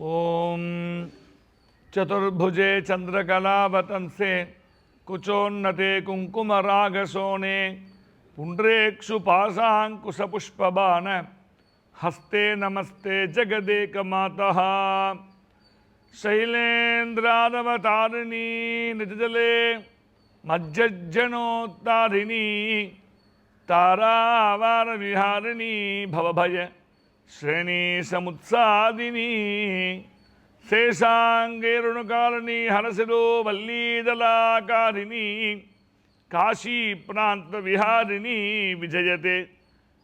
ओम चतुर्भुजे चंद्रकलावतंसे कुचोन्नते कुंकुमरागशोणे पुंड्रेक्षुपाशाकुशपुष्पबाण हस्ते नमस्ते जगदेकमातः शैलेन्द्रादवतारिणी निजले मज्जज्जनोत्तारिणी तारावारविहारिणी भवभय శ్రేణీసముత్సాదిని శేషాంగేరుణకాలని హరసిలో వల్లీదలాకారిణి కాశీ ప్రాంత విహారిణి విజయతే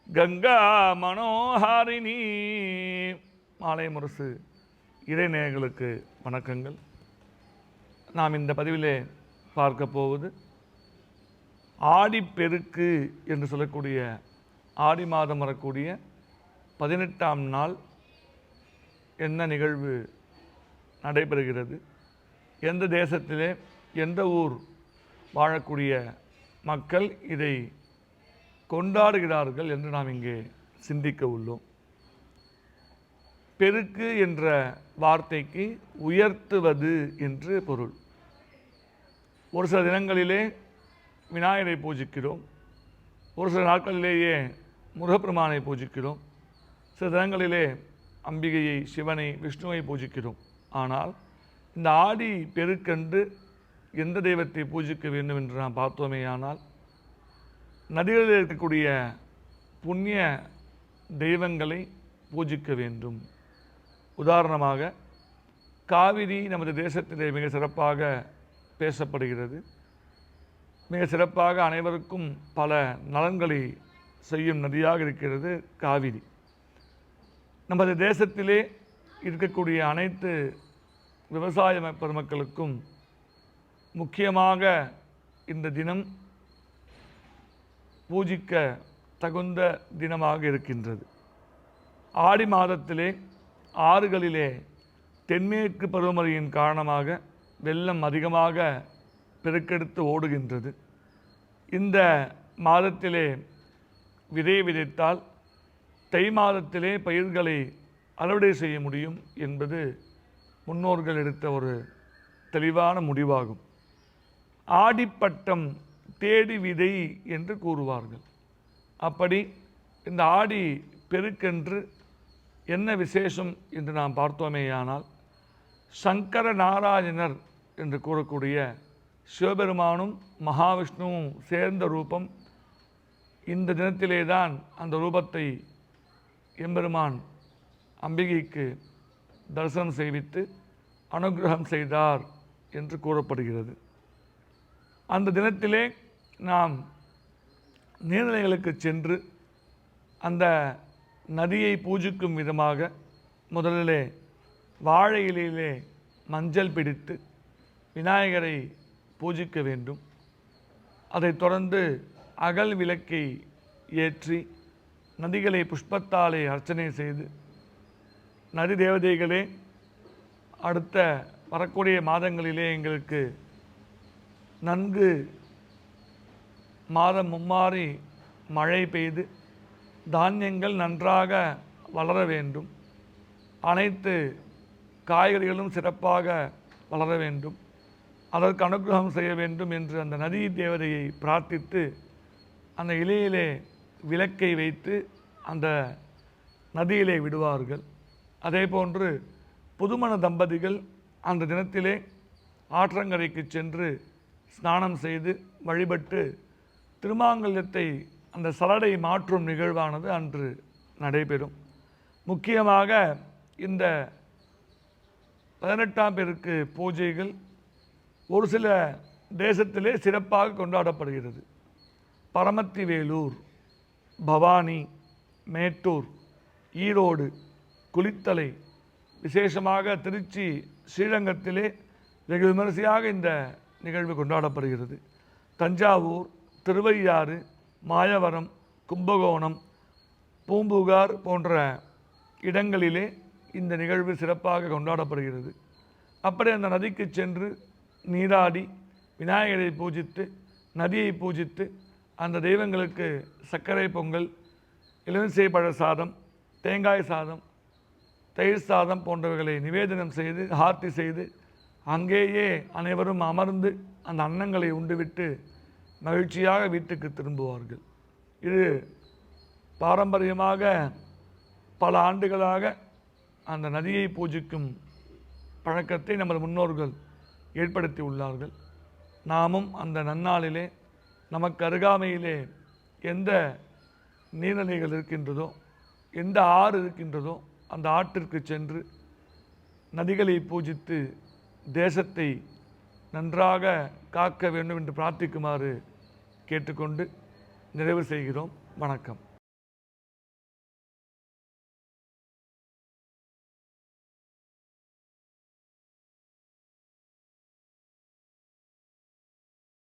கங்கா மனோஹாரிணி மாலை முரசு வணக்கங்கள் நாம் இந்த பதிவிலே பார்க்க போவது ஆடிப்பெருக்கு என்று சொல்லக்கூடிய ஆடி மாதம் வரக்கூடிய பதினெட்டாம் நாள் என்ன நிகழ்வு நடைபெறுகிறது? எந்த தேசத்திலே எந்த ஊர் வாழக்கூடிய மக்கள் இதை கொண்டாடுகிறார்கள் என்று நாம் இங்கே சிந்திக்க உள்ளோம். பெருக்கு என்ற வார்த்தைக்கு உயர்த்துவது என்று பொருள். ஒரு சில தினங்களிலே விநாயகரை பூஜிக்கிறோம். ஒரு சில நாட்களிலேயே முருகப்பெருமானை பூஜிக்கிறோம். சில தினங்களிலே அம்பிகையை சிவனை விஷ்ணுவை பூஜிக்கிறோம். ஆனால் இந்த ஆடி பெருக்கன்று எந்த தெய்வத்தை பூஜிக்க வேண்டும் என்று நாம் பார்த்தோமே ஆனால் நதிகளில் இருக்கக்கூடிய புண்ணிய தெய்வங்களை பூஜிக்க வேண்டும். உதாரணமாக காவிரி நமது தேசத்திலே மிக சிறப்பாக பேசப்படுகிறது. மிக சிறப்பாக அனைவருக்கும் பல நலன்களை செய்யும் நதியாக இருக்கிறது காவிரி. நமது தேசத்திலே இருக்கக்கூடிய அனைத்து விவசாய பெருமக்களுக்கும் முக்கியமாக இந்த தினம் பூஜிக்க தகுந்த தினமாக இருக்கின்றது. ஆடி மாதத்திலே ஆறுகளிலே தென்மேற்கு பருவமழையின் காரணமாக வெள்ளம் அதிகமாக பெருக்கெடுத்து ஓடுகின்றது. இந்த மாதத்திலே விதை விதைத்தால் தை மாதத்திலே பயிர்களை அறுவடை செய்ய முடியும் என்பது முன்னோர்கள் எடுத்த ஒரு தெளிவான முடிவாகும். ஆடிப்பட்டம் தேடி விதை என்று கூறுவார்கள். அப்படி இந்த ஆடி பெருக்கென்று என்ன விசேஷம் என்று நாம் பார்த்தோமேயானால் சங்கர நாராயணர் என்று கூறக்கூடிய சிவபெருமானும் மகாவிஷ்ணுவும் சேர்ந்த ரூபம் இந்த தினத்திலே தான் அந்த ரூபத்தை எம்பெருமான் அம்பிகைக்கு தரிசனம் செய்வித்து அனுக்கிரகம் செய்தார் என்று கூறப்படுகிறது. அந்த தினத்திலே நாம் நீர்நிலைகளுக்கு சென்று அந்த நதியை பூஜிக்கும் விதமாக முதலிலே வாழை இலையிலே மஞ்சள் பிடித்து விநாயகரை பூஜிக்க வேண்டும். அதைத் தொடர்ந்து அகல் விளக்கை ஏற்றி நதிகளை புஷ்பத்தாலே அர்ச்சனை செய்து நதி தேவதைகளே அடுத்த வரக்கூடிய மாதங்களிலே எங்களுக்கு நன்கு மாதம் மும்மாறி மழை பெய்து தானியங்கள் நன்றாக வளர வேண்டும். அனைத்து காய்கறிகளும் சிறப்பாக வளர வேண்டும். அதற்கு அனுகிரகம் செய்ய வேண்டும் என்று அந்த நதி தேவதையை பிரார்த்தித்து அந்த இலையிலே விளக்கை வைத்து அந்த நதியிலே விடுவார்கள். அதே போன்று புதுமண தம்பதிகள் அந்த தினத்திலே ஆற்றங்கரைக்கு சென்று ஸ்நானம் செய்து வழிபட்டு திருமாங்கல்யத்தை அந்த சலடை மாற்றும் நிகழ்வானது அன்று நடைபெறும். முக்கியமாக இந்த பதினெட்டாம் பேருக்கு பூஜைகள் ஒரு சில தேசத்திலே சிறப்பாக கொண்டாடப்படுகிறது. பரமத்தி வேலூர் பவானி மேட்டூர் ஈரோடு குளித்தலை விசேஷமாக திருச்சி ஸ்ரீரங்கத்திலே வெகு விமரிசையாக இந்த நிகழ்வு கொண்டாடப்படுகிறது. தஞ்சாவூர் திருவையாறு மாயவரம் கும்பகோணம் பூம்புகார் போன்ற இடங்களிலே இந்த நிகழ்வு சிறப்பாக கொண்டாடப்படுகிறது. அப்படி அந்த நதிக்கு சென்று நீராடி விநாயகரை பூஜித்து நதியை பூஜித்து அந்த தெய்வங்களுக்கு சர்க்கரை பொங்கல் எலுமிச்சை பழ சாதம் தேங்காய் சாதம் தயிர் சாதம் போன்றவைகளை நிவேதனம் செய்து ஆர்த்தி செய்து அங்கேயே அனைவரும் அமர்ந்து அந்த அன்னங்களை உண்டுவிட்டு மகிழ்ச்சியாக வீட்டுக்கு திரும்புவார்கள். இது பாரம்பரியமாக பல ஆண்டுகளாக அந்த நதியை பூஜிக்கும் பழக்கத்தை நமது முன்னோர்கள் ஏற்படுத்தி உள்ளார்கள். நாமும் அந்த நன்னாளிலே நமக்கு அருகாமையிலே எந்த நீர்நிலைகள் இருக்கின்றதோ எந்த ஆறு இருக்கின்றதோ அந்த ஆற்றிற்கு சென்று நதிகளை பூஜித்து தேசத்தை நன்றாக காக்க வேண்டும் என்று பிரார்த்திக்குமாறு கேட்டுக்கொண்டு நிறைவு செய்கிறோம். வணக்கம்.